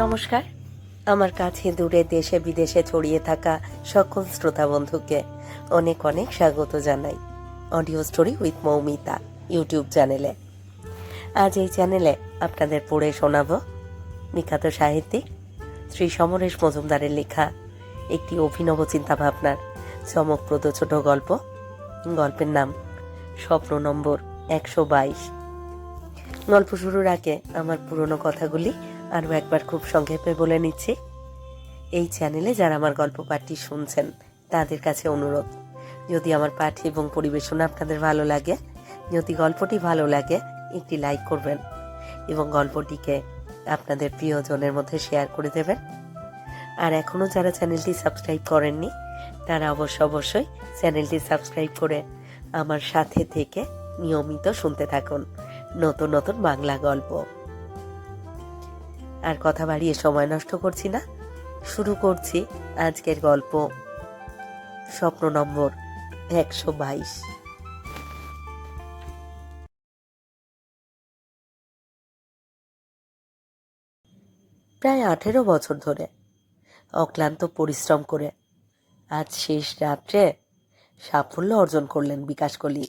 নমস্কার। আমার কাছে দূরে দেশে বিদেশে ছড়িয়ে থাকা সকল শ্রোতা বন্ধুকে অনেক অনেক স্বাগত জানাই। Audio story with Moumita YouTube চ্যানেলে। আজ এই চ্যানেলে আপনাদের পড়ে শোনাব বিখ্যাত সাহিত্যিক শ্রী সমরেশ মজুমদারের লেখা একটি অভিনব চিন্তাভাবনার চমকপ্রদ ছোট গল্প। গল্পের নাম স্বপ্ন নম্বর একশো বাইশ। গল্প শুরুর আগে আমার পুরনো কথাগুলি আরও একবার খুব সংক্ষেপে বলে নিচ্ছি। এই চ্যানেলে যারা আমার গল্প পাঠটি শুনছেন, তাদের কাছে অনুরোধ, যদি আমার পাঠ এবং পরিবেশনা আপনাদের ভালো লাগে, যদি গল্পটি ভালো লাগে, একটি লাইক করবেন এবং গল্পটিকে আপনাদের প্রিয়জনের মধ্যে শেয়ার করে দেবেন। আর এখনও যারা চ্যানেলটি সাবস্ক্রাইব করেননি, তারা অবশ্য অবশ্যই চ্যানেলটি সাবস্ক্রাইব করে আমার সাথে থেকে নিয়মিত শুনতে থাকুন নতুন নতুন বাংলা গল্প। আর কথা বাড়িয়ে সময় নষ্ট করছি না। শুরু করছি আজকের গল্প। স্বপ্ন নম্বর একশো বাইশ। প্রায় আঠেরো বছর ধরে অক্লান্ত পরিশ্রম করে আজ শেষ রাত্রে সাফল্য অর্জন করলেন বিকাশ কলি।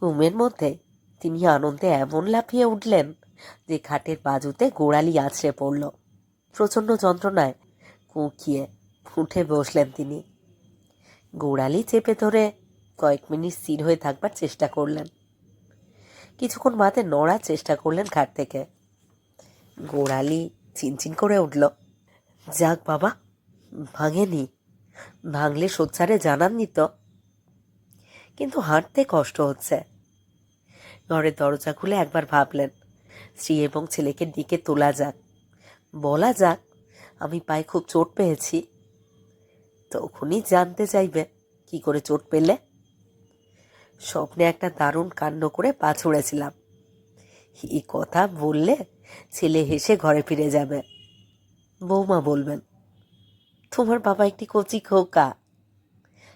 ঘুমের মধ্যে তিনি আনন্দে এমন লাফিয়ে উঠলেন যে খাটের বাজুতে গোড়ালি আছড়ে পড়ল। প্রচণ্ড যন্ত্রণায় কুঁকিয়ে উঠে বসলেন তিনি। গোড়ালি চেপে ধরে কয়েক মিনিট স্থির হয়ে থাকবার চেষ্টা করলেন। কিছুক্ষণ মাথে নড়ার চেষ্টা করলেন খাট থেকে। গোড়ালি চিনচিন করে উঠল। যাক বাবা, ভাঙেনি। ভাঙলে সোচ্চারে জানাননি তো। কিন্তু হাঁটতে কষ্ট হচ্ছে। ঘরের দরজা খুলে একবার ভাবলেন স্ত্রী এবং ছেলেকে দিকে তোলা যাক। বলা যাক, আমি পায়ে খুব চোট পেয়েছি। তখনই জানতে চাইবে, কি করে চোট পেলে? স্বপ্নে একটা দারুণ কাণ্ড করে পা ছুঁড়েছিলাম। এই কথা বললে ছেলে হেসে ঘরে ফিরে যাবে। বৌমা বলবেন, তোমার বাবা একটি কচি খোকা।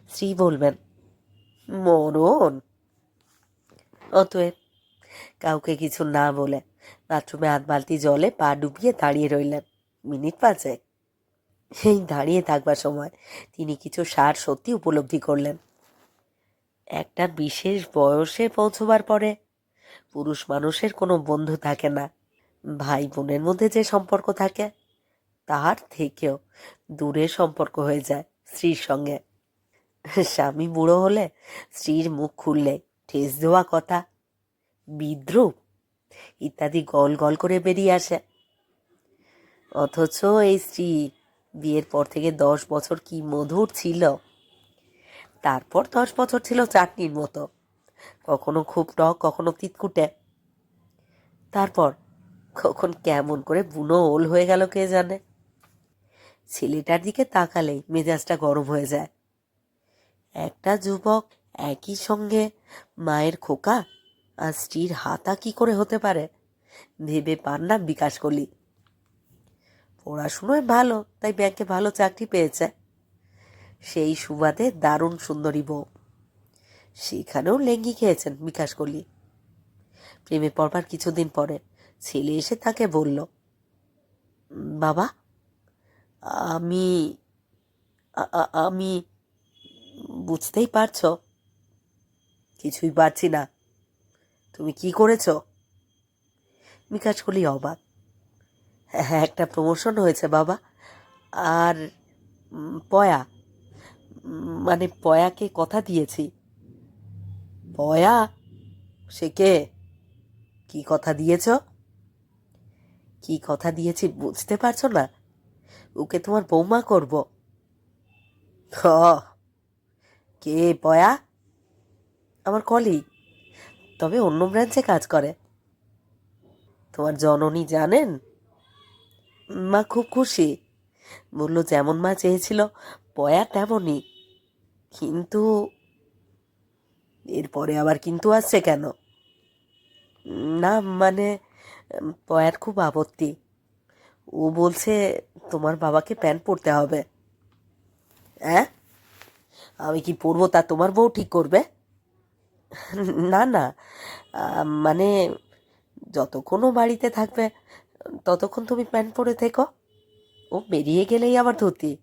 স্ত্রী বলবেন, মরণ? অতএব কাউকে কিছু না বলে বাথরুমে আধ বালতি জলে পা ডুবিয়ে দাঁড়িয়ে রইলেন। মিনিট পাঁচেক। সেই দাঁড়িয়ে থাকবার সময় তিনি কিছু সার সত্যি উপলব্ধি করলেন। একটা বিশেষ বয়সে পৌঁছবার পরে পুরুষ মানুষের কোনো বন্ধু থাকে না। ভাই বোনের মধ্যে যে সম্পর্ক থাকে, তার থেকেও দূরে সম্পর্ক হয়ে যায় স্ত্রীর সঙ্গে। স্বামী বুড়ো হলে স্ত্রীর মুখ খুললে ঠেস দেওয়া কথা, বিদ্রুপ। ইত্যাদি গল গল করে বেরিয়ে আসে। অথচ এই স্ত্রী বিয়ের পর থেকে দশ বছর কি মধুর ছিল। তারপর দশ বছর ছিল চাটনির মতো। কখনো খুব টক, কখনো তিতকুটে। তারপর কখন কেমন করে বুনো ওল হয়ে গেল কে জানে। ছেলেটার দিকে তাকালেই মেজাজটা গরম হয়ে যায়। একটা যুবক একই সঙ্গে মায়ের খোকা আর স্ত্রীর হাতা কি করে হতে পারে? ভেবে পান না বিকাশ কলি পড়াশুনোয় ভালো, তাই ব্যাংকে ভালো চাকরি পেয়েছে। সেই সুবাদে দারুণ সুন্দরী বউ। সেখানেও লেঙ্গি খেয়েছেন বিকাশ কলি প্রেমে পড়বার কিছুদিন পরে ছেলে এসে তাকে বলল, বাবা, আমি আমি বুঝতেই পারছ? কিছুই পারছি না। তুমি কি করেছ? বিকাশ কলি অবাক। হ্যাঁ একটা প্রমোশন হয়েছে বাবা। আর পয়া। মানে পয়াকে কথা দিয়েছি। পয়া? সে কে? কি কথা দিয়েছ? কি কথা দিয়েছি বুঝতে পারছ না? ওকে তোমার বৌমা করব। কে পয়া? আমার কলিগ তবে অন্য ব্রাঞ্চে কাজ করে। তোমার জননী জানেন? মা খুব খুশি। বলল, যেমন মা চেয়েছিল, পয়া তেমনই। কিন্তু এরপরে আবার কিন্তু আসছে কেন? না মানে পয়ার খুব আপত্তি। ও বলছে, তোমার বাবাকে প্যান্ট পরতে হবে। হ্যাঁ আমি কি পরবো তা তোমার বউ ঠিক করবে? না না। মানে যতক্ষণ ও বাড়িতে থাকবে, ততক্ষণ তুমি প্যান্ট পরে থেকো। ও বেরিয়ে গেলেই আবার ধুতি।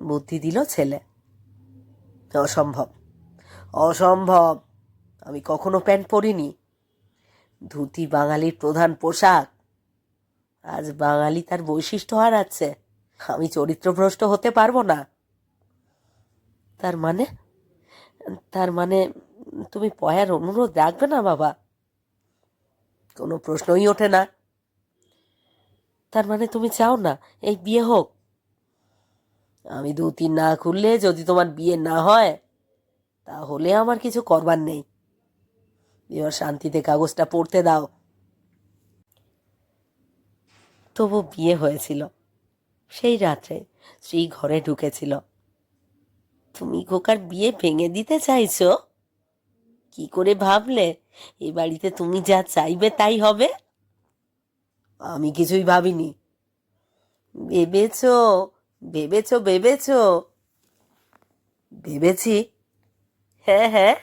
বুদ্ধি দিল ছেলে। অসম্ভব। অসম্ভব। আমি কখনো প্যান্ট পরিনি। ধুতি বাঙালির প্রধান পোশাক। আজ বাঙালি তার বৈশিষ্ট্য হারাচ্ছে। আমি চরিত্রভ্রষ্ট হতে পারব না। তার মানে তার মানে তুমি পয়ার অনুরোধ রাখবে না, বাবা? কোনো প্রশ্নই ওঠে না। তার মানে তুমি চাও না, এই বিয়ে হোক? আমি দু তিন না খুললে যদি তোমার বিয়ে না হয়, তাহলে আমার কিছু করবার নেই। এবার শান্তিতে কাগজটা পড়তে দাও। তবু বিয়ে হয়েছিল। সেই রাত্রে স্ত্রী ঘরে ঢুকেছিল। তুমি খোকার বিয়ে ভেঙে দিতে চাইছো? কি করে ভাবলে? এ বাড়িতে তুমি যা চাইবে তাই হবে? আমি কিছুই ভাবিনি। ভেবেছ, ভেবেছো, ভেবেছ। ভেবেছি। হ্যাঁ হ্যাঁ।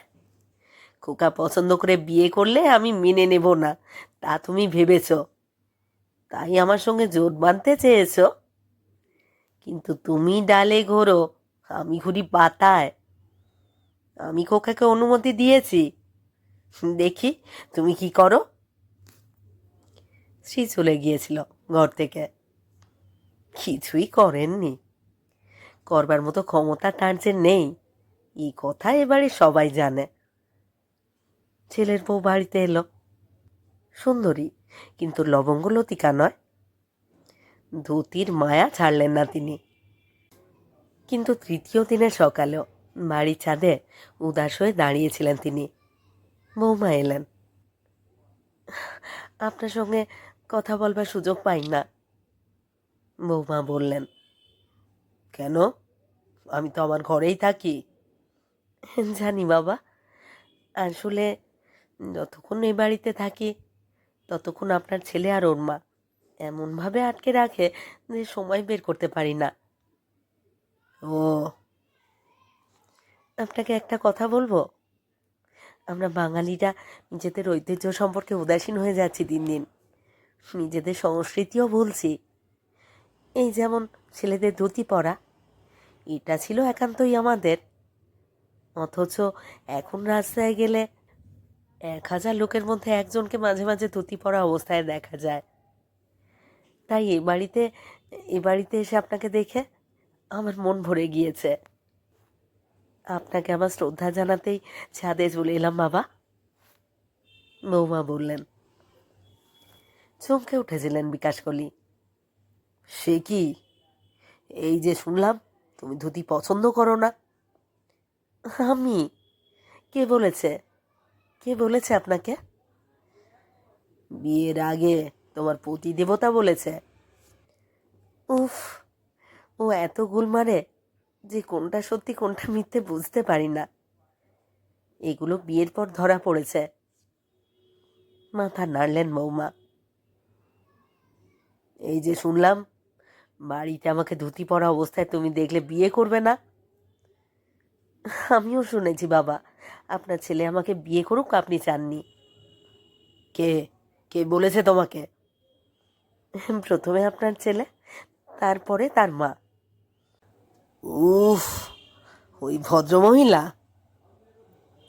খোকা পছন্দ করে বিয়ে করলে আমি মেনে নেব না। তা তুমি ভেবেছ। তাই আমার সঙ্গে জোট বাঁধতে চেয়েছো। কিন্তু তুমি ডালে ঘোরো। আমি ঘুরি পাতায় আমি খোকাকে অনুমতি দিয়েছি। দেখি, তুমি কি করো? শ্রী চলে গিয়েছিল ঘর থেকে। কিছুই করেননি। করবার মতো ক্ষমতা তার যে নেই, এই কথা এবারে সবাই জানে। ছেলের বউ বাড়িতে এলো। সুন্দরী, কিন্তু লবঙ্গ লতিকা নয়। ধুতির মায়া ছাড়লেন না তিনি। কিন্তু তৃতীয় দিনের সকালেও বাড়ির ছাদে উদাস হয়ে দাঁড়িয়েছিলেন তিনি। বৌমা এলেন। আপনার সঙ্গে কথা বলবার সুযোগ পাই না। বৌমা বললেন, কেন? আমি তো আমার ঘরেই থাকি। জানি বাবা। আসলে যতক্ষণ এই বাড়িতে থাকি, ততক্ষণ আপনার ছেলে আর ওর মা এমনভাবে আটকে রাখে যে সময় বের করতে পারি না। ও। আপনাকে একটা কথা বলব? আমরা বাঙালিরা নিজেদের ঐতিহ্য সম্পর্কে উদাসীন হয়ে যাচ্ছি দিন দিন। নিজেদের সংস্কৃতিও ভুলছি। এই যেমন ছেলেদের ধুতি পরা, এটা ছিল একান্তই আমাদের। অথচ এখন রাস্তায় গেলে এক হাজার লোকের মধ্যে একজনকে মাঝে মাঝে ধুতি পরা অবস্থায় দেখা যায়। তাই এ বাড়িতে এ বাড়িতে এসে আপনাকে দেখে আমার মন ভরে গিয়েছে। আপনাকে আমার শ্রদ্ধা জানাতেই ছাদে চলে এলাম, বাবা। বৌমা বললেন, চমকে উঠেছিলেন বিকাশ কলি। সে কি? এই যে শুনলাম, তুমি ধুতি পছন্দ করো না। আমি? কে বলেছে? কে বলেছে আপনাকে? বিয়ের আগে তোমার পতি দেবতা বলেছে। উফ ও এত গুল মারে যে কোনটা সত্যি, কোনটা মিথ্যে বুঝতে পারি না। এগুলো বিয়ের পর ধরা পড়েছে। মাথা নাড়লেন মৌমা এই যে শুনলাম, বাড়িতে আমাকে ধুতি পরা অবস্থায় তুমি দেখলে বিয়ে করবে না? আমিও শুনেছি বাবা, আপনার ছেলে আমাকে বিয়ে করুক, আপনি চাননি। কে? কে বলেছে তোমাকে? প্রথমে আপনার ছেলে, তারপরে তার মা। উফ, ওই ভদ্রমহিলা।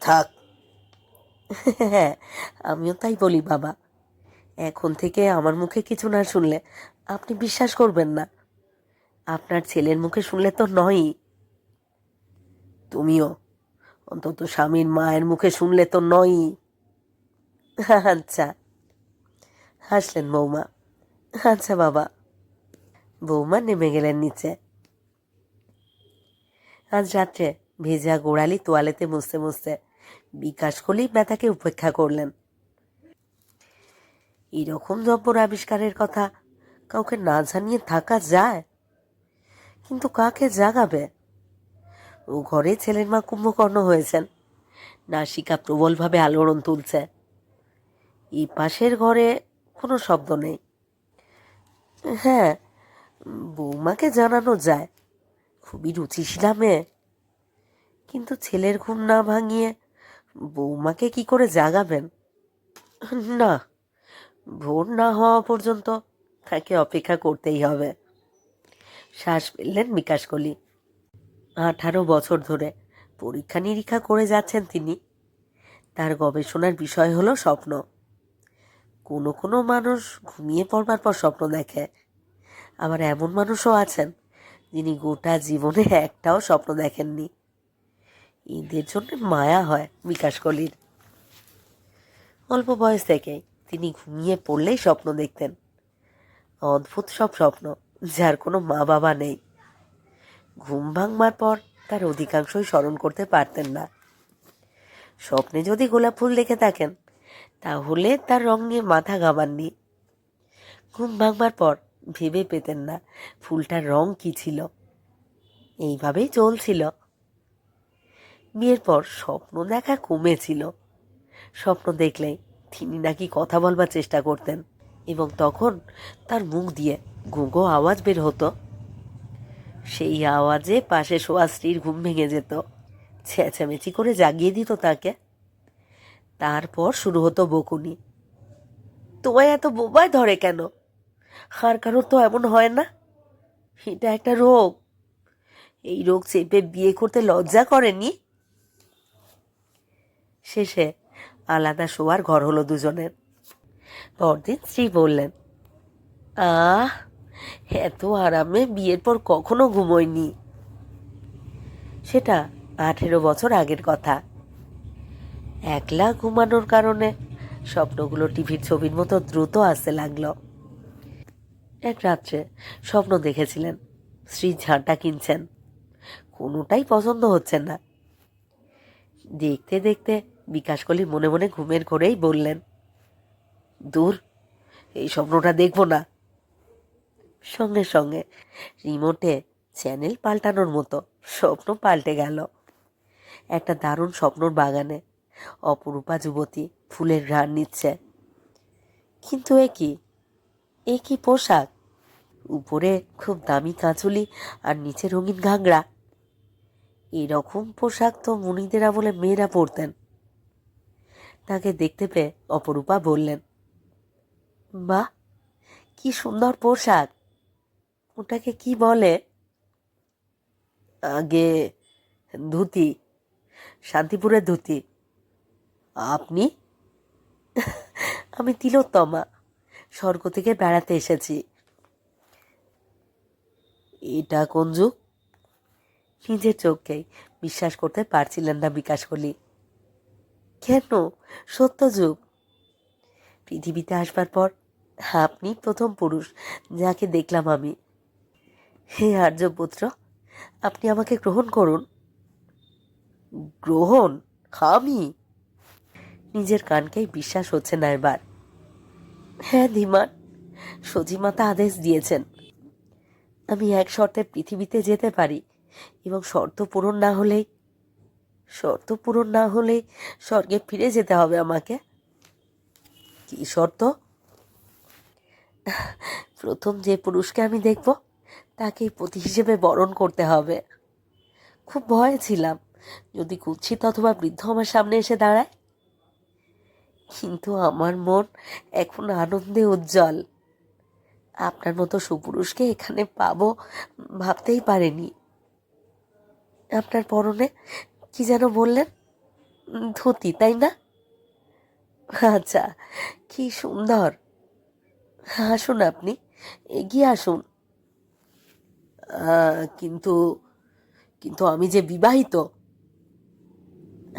থাক। হ্যাঁ আমিও তাই বলি, বাবা। এখন থেকে আমার মুখে কিছু না শুনলে আপনি বিশ্বাস করবেন না। আপনার ছেলের মুখে শুনলে তো নয়ই। তুমিও, অন্তত স্বামীর মায়ের মুখে শুনলে তো নয়ই। আচ্ছা। হাসলেন বৌমা। আচ্ছা বাবা। বৌমা নেমে গেলেন নিচে। আজ রাত্রে ভেজা গোড়ালি তোয়ালেতে মুছতে মুছতে বিকাশ কলি ব্যথাকে উপেক্ষা করলেন। এরকম জব্বর আবিষ্কারের কথা কাউকে না জানিয়ে থাকা যায়, কিন্তু কাকে জাগাবে? ও ঘরে ছেলের মা কুম্ভকর্ণ হয়েছেন, নাসিকা প্রবলভাবে আলোড়ন তুলছে। এই পাশের ঘরে কোনো শব্দ নেই। হ্যাঁ বৌমাকে জানানো যায় খুবই রুচিশীলা মেয়ে কিন্তু ছেলের ঘুম না ভাঙিয়ে বৌমাকে কি করে জাগাবেন? না, ভোর না হওয়া পর্যন্ত তাকে অপেক্ষা করতেই হবে। শ্বাস ফেললেন বিকাশ কলি। আঠারো বছর ধরে পরীক্ষা নিরীক্ষা করে যাচ্ছেন তিনি। তার গবেষণার বিষয় হলো স্বপ্ন। কোনো কোনো মানুষ ঘুমিয়ে পড়বার পর স্বপ্ন দেখে। আবার এমন মানুষও আছেন যিনি গোটা জীবনে একটাও স্বপ্ন দেখেননি। এদের জন্য মায়া হয় বিকাশ কলির। অল্প বয়স থেকেই তিনি ঘুমিয়ে পড়লেই স্বপ্ন দেখতেন। অদ্ভুত সব স্বপ্ন, যার কোনো মা বাবা নেই। ঘুম ভাঙবার পর তার অধিকাংশই স্মরণ করতে পারতেন না। স্বপ্নে যদি গোলাপ ফুল দেখে থাকেন, তাহলে তার রং নিয়ে মাথা ঘামাননি। ঘুম ভাঙবার পর ভেবে পেতেন না ফুলটার রং কি ছিল। এইভাবেই চলছিল। বিয়ের পর স্বপ্ন দেখা কমেছিল। স্বপ্ন দেখলেই তিনি নাকি কথা বলবার চেষ্টা করতেন এবং তখন তার মুখ দিয়ে গুঁগো আওয়াজ বের হতো। সেই আওয়াজে পাশে শোয়া স্ত্রীর ঘুম ভেঙে যেত। চেঁচামেচি করে জাগিয়ে দিত তাকে। তারপর শুরু হতো বকুনি। তোমায় এত বোবায় ধরে কেন? আর কারোর তো এমন হয় না? এটা একটা রোগ। এই রোগ চেপে বিয়ে করতে লজ্জা করেনি? শেষে আলাদা শোয়ার ঘর হলো দুজনের। পরদিন স্ত্রী বললেন, আহ, এত আরামে বিয়ের পর কখনো ঘুমোয়নি সেটা আঠেরো বছর আগের কথা। একলা ঘুমানোর কারণে স্বপ্নগুলো টিভির ছবির মতো দ্রুত আসতে লাগল। এক রাত্রে স্বপ্ন দেখেছিলেন, স্ত্রী ঝাঁটা কিনছেন। কোনোটাই পছন্দ হচ্ছে না। দেখতে দেখতে বিকাশ কলি মনে মনে ঘুমের ঘোরেই বললেন, দূর, এই স্বপ্নটা দেখব না। সঙ্গে সঙ্গে রিমোটে চ্যানেল পাল্টানোর মতো স্বপ্ন পাল্টে গেল। একটা দারুণ স্বপ্নর বাগানে অপরূপা যুবতী ফুলের ঘ্রাণ নিচ্ছে। কিন্তু এ কি? এ কি পোশাক? উপরে খুব দামি কাঁচুলি আর নিচে রঙিন ঘাগরা। এরকম পোশাক তো মুনিদের আমলে মেয়েরা পরতেন। তাকে দেখতে পেয়ে অপরূপা বললেন বাহ কি সুন্দর পোশাক। ওটাকে কি বলে? আগে ধুতি, শান্তিপুরের ধুতি। আপনি? আমি তিলোত্তমা। স্বর্গ থেকে বেড়াতে এসেছি। এটা কোন যুগ? নিজের চোখকেই বিশ্বাস করতে পারছিলেন না বিকাশ কলি কেন? সত্য যুগ। পৃথিবীতে আসবার পর আপনি প্রথম পুরুষ যাকে দেখলাম আমি। হে আর্যপুত্র আপনি আমাকে গ্রহণ করুন। গ্রহণ? আমি? নিজের কানকেই বিশ্বাস হচ্ছে না এবার। হ্যাঁ ধীমান। সজিমাতা আদেশ দিয়েছেন। আমি এক শর্তে পৃথিবীতে যেতে পারি এবং শর্ত পূরণ না হলেই শর্ত পূরণ না হলেই স্বর্গে ফিরে যেতে হবে আমাকে। কি শর্ত? প্রথম যে পুরুষকে আমি দেখব, তাকেই পতি হিসেবে বরণ করতে হবে। খুব ভয়ে ছিলাম। যদি কুৎসিত অথবা বৃদ্ধ আমার সামনে এসে দাঁড়ায় কিন্তু আমার মন এখন আনন্দে উজ্জ্বল। আপনার মতো সুপুরুষকে এখানে পাবো ভাবতেই পারেনি। আপনার পরনে কি যেন বললেন? ধুতি, তাই না? আচ্ছা কি সুন্দর। আসুন আপনি, এগিয়ে আসুন। কিন্তু কিন্তু আমি যে বিবাহিত,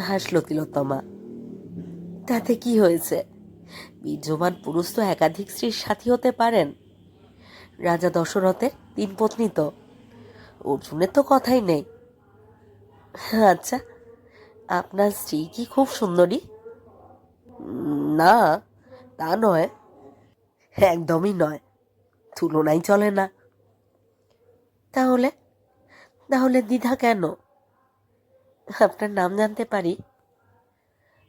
হাসলো তিলোত্তমা। তাতে কি হয়েছে? বীর্যবান পুরুষ তো একাধিক স্ত্রীর সাথী হতে পারেন। রাজা দশরথের তিন পত্নী তো। অর্জুনের তো কথাই নেই। আচ্ছা আপনার স্ত্রী কি খুব সুন্দরী? না, তা নয়। একদমই নয়। তুলনাই চলে না। তাহলে তাহলে দ্বিধা কেন? আপনার নাম জানতে পারি।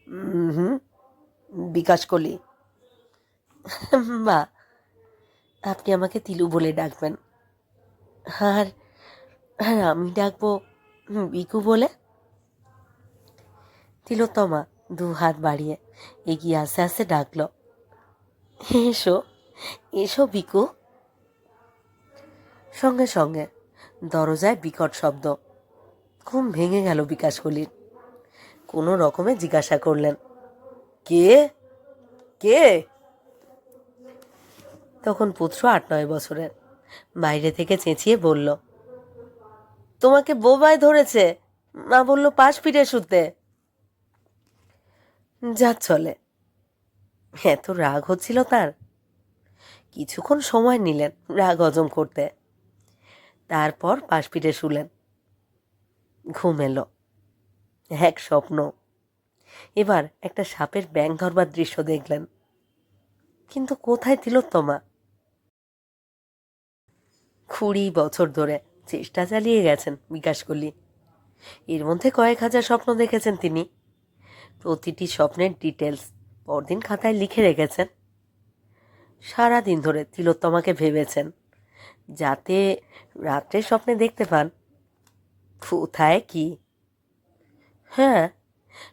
হুম বিকাশ কলি। বা আপনি আমাকে তিলু বলে ডাকবেন। আর আর আমি ডাকবো বিকু বলে? তিলোত্তমা দু হাত বাড়িয়ে এগিয়ে আস্তে আস্তে ডাকলো। এসো এসো বিকু। সঙ্গে সঙ্গে দরজায় বিকট শব্দ। ঘুম ভেঙে গেল বিকাশকলির কোনো রকমে জিজ্ঞাসা করলেন, কে? কে? তখন পুত্র আট নয় বছরের বাইরে থেকে চেঁচিয়ে বলল, তোমাকে বোবায় ধরেছে, মা বলল পাশ ফিরে শুতে। যা চলে। এত রাগ হচ্ছিল তার। কিছুক্ষণ সময় নিলেন রাগ হজম করতে। তারপর পাশ ফিরে শুলেন। ঘুম এলো। এক স্বপ্ন। এবার একটা সাপের ব্যাং ধরবার দৃশ্য দেখলেন। কিন্তু কোথায় তিলোত্তমা কুড়ি বছর ধরে চেষ্টা চালিয়ে গেছেন বিকাশকলি এর মধ্যে কয়েক হাজার স্বপ্ন দেখেছেন তিনি। প্রতিটি স্বপ্নের ডিটেলস পরদিন খাতায় লিখে রেখেছেন। সারা দিন ধরে তিলোত্তমাকে ভেবেছেন, যাতে রাত্রে স্বপ্নে দেখতে পান। কোথায় কি হ্যাঁ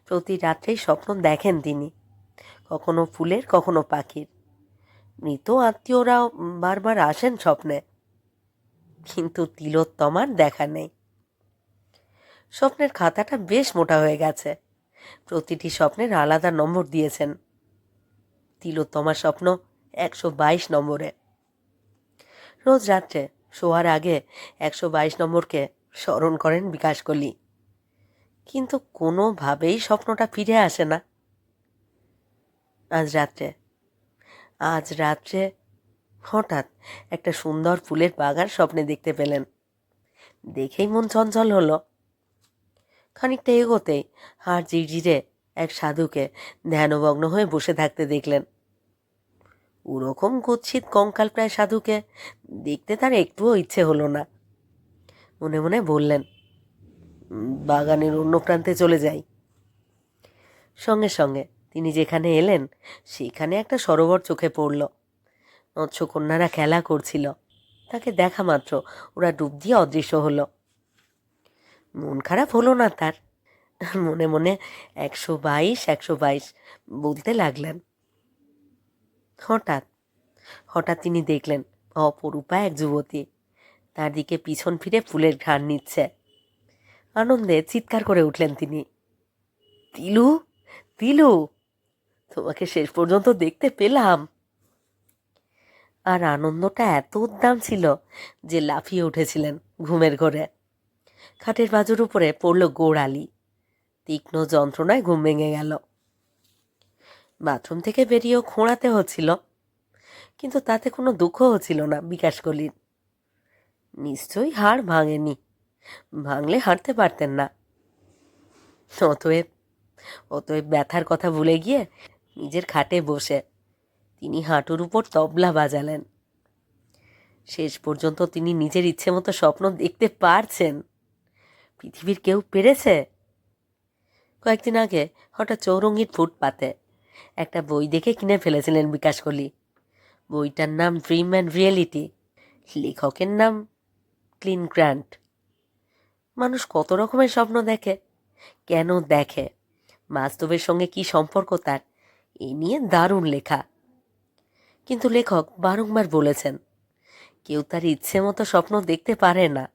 প্রতি রাত্রেই স্বপ্ন দেখেন তিনি। কখনো ফুলের, কখনো পাখির। মৃত আত্মীয়রাও বারবার আসেন স্বপ্নে। কিন্তু তিলোত্তমার দেখা নেই। স্বপ্নের খাতাটা বেশ মোটা হয়ে গেছে। প্রতিটি স্বপ্নের আলাদা নম্বর দিয়েছেন। তিলোত্তমার স্বপ্ন একশো বাইশ নম্বরে। রোজ রাত্রে শোয়ার আগে একশো বাইশ নম্বরকে স্মরণ করেন বিকাশকলি। কিন্তু কোনোভাবেই স্বপ্নটা ফিরে আসে না। আজ রাত্রে আজ রাত্রে হঠাৎ একটা সুন্দর ফুলের বাগান স্বপ্নে দেখতে পেলেন। দেখেই মন চঞ্চল হলো। খানিকটা এগোতেই হাড় জিরজিরে এক সাধুকে ধ্যানমগ্ন হয়ে বসে থাকতে দেখলেন। ওরকম কুৎসিত কঙ্কাল প্রায় সাধুকে দেখতে তার একটুও ইচ্ছে হলো না। মনে মনে বললেন "উম, বাগানের অন্য প্রান্তে চলে যাই। সঙ্গে সঙ্গে তিনি যেখানে এলেন, সেখানে একটা সরোবর চোখে পড়ল। মৎস্যকন্যারা খেলা করছিল। তাকে দেখা মাত্র ওরা ডুব দিয়ে অদৃশ্য হলো। মন খারাপ হলো না তার। মনে মনে একশো বাইশ একশো বাইশ বলতে লাগলেন। হঠাৎ হঠাৎ তিনি দেখলেন অপরূপা এক যুবতী। তার দিকে পিছন ফিরে ফুলের ঘ্রাণ নিচ্ছে। আনন্দে চিৎকার করে উঠলেন তিনি। তিলু তিলু, তোমাকে শেষ পর্যন্ত দেখতে পেলাম। আর আনন্দটা এত উদ্দাম ছিল যে লাফিয়ে উঠেছিলেন ঘুমের ঘরে। খাটের বাজুর উপরে পড়ল গোড়ালি তীক্ষ্ণ যন্ত্রণায় ঘুম ভেঙে গেল। বাথরুম থেকে বেরিয়েও খোঁড়াতে হচ্ছিল, কিন্তু তাতে কোনো দুঃখ হচ্ছিল না বিকাশকলির নিশ্চয়ই হাড় ভাঙেনি। ভাঙলে হাঁটতে পারতেন না। অতএব অতএব ব্যথার কথা ভুলে গিয়ে নিজের খাটে বসে তিনি হাঁটুর উপর তবলা বাজালেন। শেষ পর্যন্ত তিনি নিজের ইচ্ছে মতো স্বপ্ন দেখতে পারছেন। পৃথিবীর কেউ পেরেছে? কয়েকদিন আগে হঠাৎ চৌরঙ্গির ফুটপাতে একটা বই দেখে কিনে ফেলেছিলেন বিকাশ কলি বইটার নাম ড্রিম অ্যান্ড রিয়েলিটি লেখকের নাম ক্লিন গ্র্যান্ট মানুষ কত রকমের স্বপ্ন দেখে। কেন দেখে? বাস্তবের সঙ্গে কি সম্পর্ক তার? এই নিয়ে দারুণ লেখা। কিন্তু লেখক বারংবার বলেছেন, কেউ তার ইচ্ছে মতো স্বপ্ন দেখতে পারে না।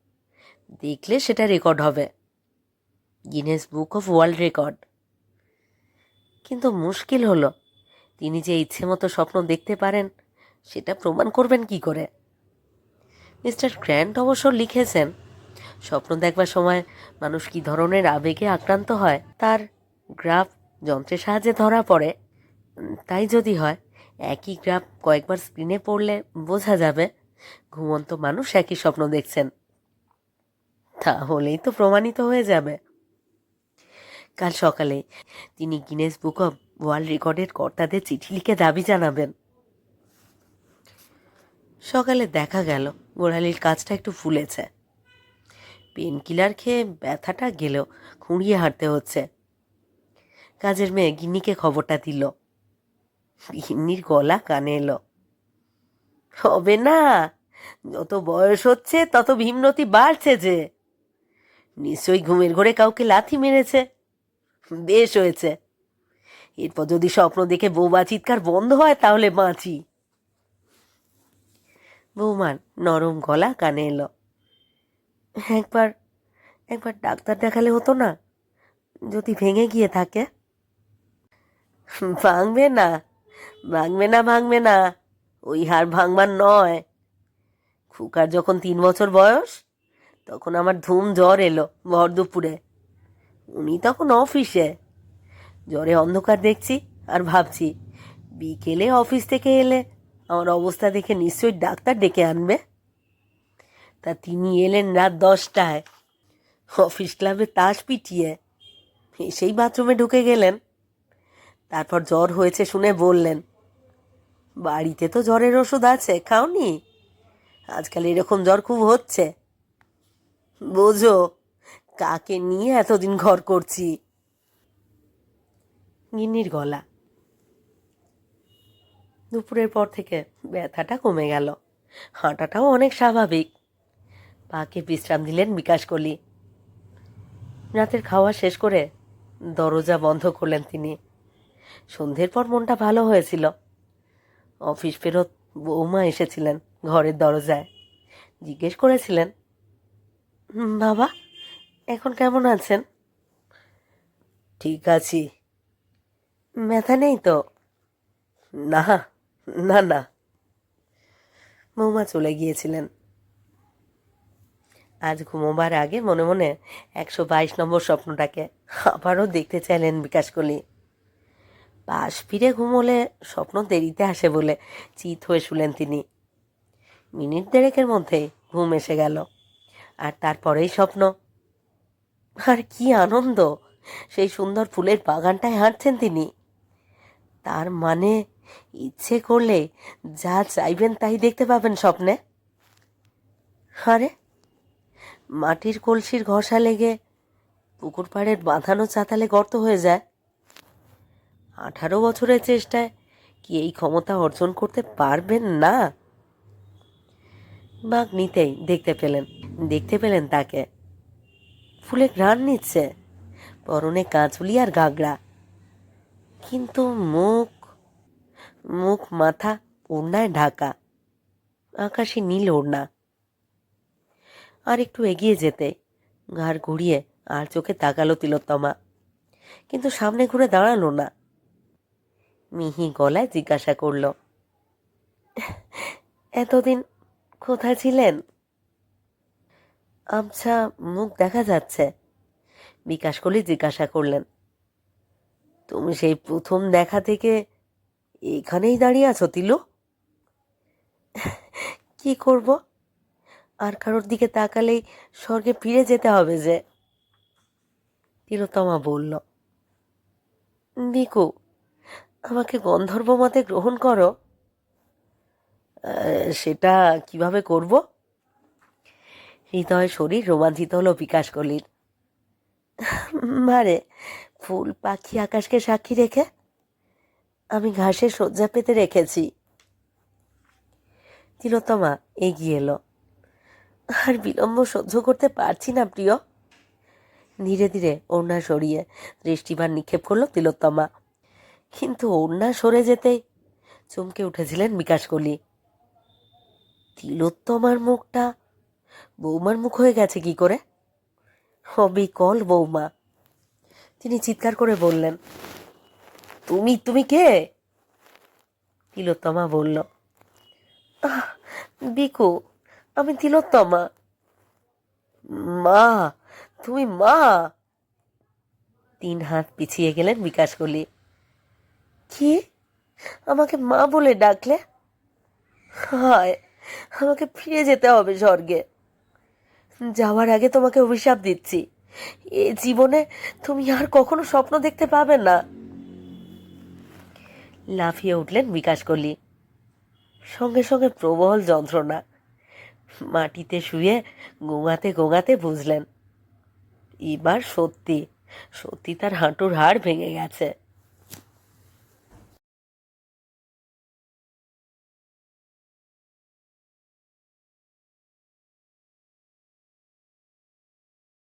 দেখলে সেটা রেকর্ড হবে। Guinness book of world record. কিন্তু মুশকিল হলো, তিনি যে ইচ্ছে মতো স্বপ্ন দেখতে পারেন, সেটা প্রমাণ করবেন কি করে? মিস্টার গ্র্যান্ট অবশ্য লিখেছেন স্বপ্ন দেখবার সময় মানুষ কী ধরনের আবেগে আক্রান্ত হয়? তার গ্রাফ যন্ত্রের সাহায্যে ধরা পড়ে। তাই যদি হয়, একই গ্রাফ কয়েকবার স্ক্রিনে পড়লে বোঝা যাবে, ঘুমন্ত মানুষ একই স্বপ্ন দেখছেন। তাহলেই তো প্রমাণিত হয়ে যাবে। কাল সকালে তিনি গিনেস বুক অব ওয়ার্ল্ড রেকর্ডের কর্তাদের চিঠি লিখে দাবি জানাবেন। সকালে দেখা গেল, গোড়ালির কাজটা একটু ফুলেছে। পেন কিলার খেয়ে ব্যথাটা গেল খুঁড়িয়ে হাঁটতে হচ্ছে। কাজের মেয়ে গিন্নিকে খবরটা দিল। গিন্নির গলা কানে এলো। হবে না, যত বয়স হচ্ছে তত ভীমনতি বাড়ছে যে। নিশ্চয়ই ঘুমের ঘরে কাউকে লাথি মেরেছে। বেশ হয়েছে। এরপর যদি স্বপ্ন দেখে বৌমা চিৎকার বন্ধ হয় তাহলে বাঁচি। বৌমার নরম গলা কানে এলো। একবার একবার ডাক্তার দেখালে হতো না? যদি ভেঙে গিয়ে থাকে? ভাঙবে না ভাঙবে না ভাঙবে না। ওই হার ভাঙবার নয়। খুকার যখন তিন বছর বয়স, তখন আমার ধুম জ্বর এলো ভর দুপুরে। উনি তখন অফিসে। জ্বরে অন্ধকার দেখছি আর ভাবছি, বিকেলে অফিস থেকে এলে আমার অবস্থা দেখে নিশ্চয়ই ডাক্তার ডেকে আনবে। তা তিনি এলেন রাত দশটায়। অফিস ক্লাবে তাস পিটিয়ে সেই বাথরুমে ঢুকে গেলেন। তারপর জ্বর হয়েছে শুনে বললেন, বাড়িতে তো জ্বরের ওষুধ আছে, খাওনি? আজকাল এরকম জ্বর খুব হচ্ছে। বোঝো, কাকে নিয়ে এতদিন ঘর করছি? গিন্নির গলা। দুপুরের পর থেকে ব্যথাটা কমে গেল। হাঁটাটাও অনেক স্বাভাবিক। পাকে বিশ্রাম দিলেন বিকাশ কলি। রাতের খাওয়া শেষ করে দরজা বন্ধ করলেন তিনি। সন্ধ্যের পর মনটা ভালো হয়েছিল। অফিস ফেরত বৌমা এসেছিলেন ঘরের দরজায়। জিজ্ঞেস করেছিলেন বাবা, এখন কেমন আছেন? ঠিক আছি। ব্যথা নেই তো? না না না। বৌমা চলে গিয়েছিলেন। আজ ঘুমোবার আগে মনে মনে একশো বাইশ নম্বর স্বপ্নটাকে আবারও দেখতে চাইলেন বিকাশ কলি পাশ ফিরে ঘুমোলে স্বপ্ন দেরিতে আসে বলে চিত হয়ে শুলেন তিনি। মিনিট দেড়েকের মধ্যে ঘুম এসে গেল। আর তারপরেই স্বপ্ন। আর কি আনন্দ! সেই সুন্দর ফুলের বাগানটায় হাঁটছেন তিনি। তার মানে ইচ্ছে করলে যা চাইবেন তাই দেখতে পাবেন স্বপ্নে? আরে মাটির কলসির ঘষা লেগে পুকুর পাড়ের বাঁধানো চাতালে গর্ত হয়ে যায়। আঠারো বছরের চেষ্টায় কি এই ক্ষমতা অর্জন করতে পারবেন না? বাঘ নিতেই দেখতে পেলেন দেখতে পেলেন তাকে। ফুলে ঘ্রাণ নিচ্ছে, পরনে কাঁচুলি আর গাগড়া কিন্তু মুখ মুখ, মাথা ওড়নায় ঢাকা। আকাশে নীল ওড়না। আর একটু এগিয়ে যেতে। ঘাড় ঘুরিয়ে আর চোখে তাকালো তিলোত্তমা। কিন্তু সামনে ঘুরে দাঁড়াল না। মিহি গলায় জিজ্ঞাসা করল, এতদিন কোথায় ছিলেন? আচ্ছা মুখ দেখা যাচ্ছে, বিকাশ কলি জিজ্ঞাসা করলেন। তুমি সেই প্রথম দেখা থেকে এখানেই দাঁড়িয়ে আছো, তিলু? কি করব? আর কারোর দিকে তাকালেই স্বর্গে ফিরে যেতে হবে যে, তিলোত্তমা বলল বিকু আমাকে গন্ধর্ব মতে গ্রহণ করো। সেটা কীভাবে করব? হৃদয় শরীর রোমাঞ্চিত হলো বিকাশ কলির। মারে, ফুল পাখি আকাশকে সাক্ষী রেখে আমি ঘাসে শয্যা পেতে রেখেছি। তিলোত্তমা এগিয়ে এলো। আর বিলম্ব সহ্য করতে পারছি না, প্রিয়। ধীরে ধীরে ওড়না সরিয়ে দৃষ্টিবার নিক্ষেপ করল তিলোত্তমা। কিন্তু ওড়না সরে যেতেই চমকে উঠেছিলেন বিকাশ কলি। তিলোত্তমার মুখটা বৌমার মুখ হয়ে গেছে কি করে? অবিকল বৌমা। তিনি চিৎকার করে বললেন, তুমি তুমি কে? তিলোত্তমা বলল বিকু আমি তিলোত্তমা। মা, তুমি মা। তিন হাত পিছিয়ে গেলেন বিকাশ কলি। কি? আমাকে মা বলে ডাকলে? হায়, আমাকে ফিরে যেতে হবে স্বর্গে। যাওয়ার আগে তোমাকে অভিশাপ দিচ্ছি। এ জীবনে তুমি আর কখনো স্বপ্ন দেখতে পাবে না। লাফিয়ে উঠলেন বিকাশ কলি। সঙ্গে সঙ্গে প্রবল যন্ত্রণা। মাটিতে শুয়ে গোঙাতে গোঙাতে বুঝলেন এবার সত্যি সত্যি তার হাঁটুর হাড় ভেঙে গেছে।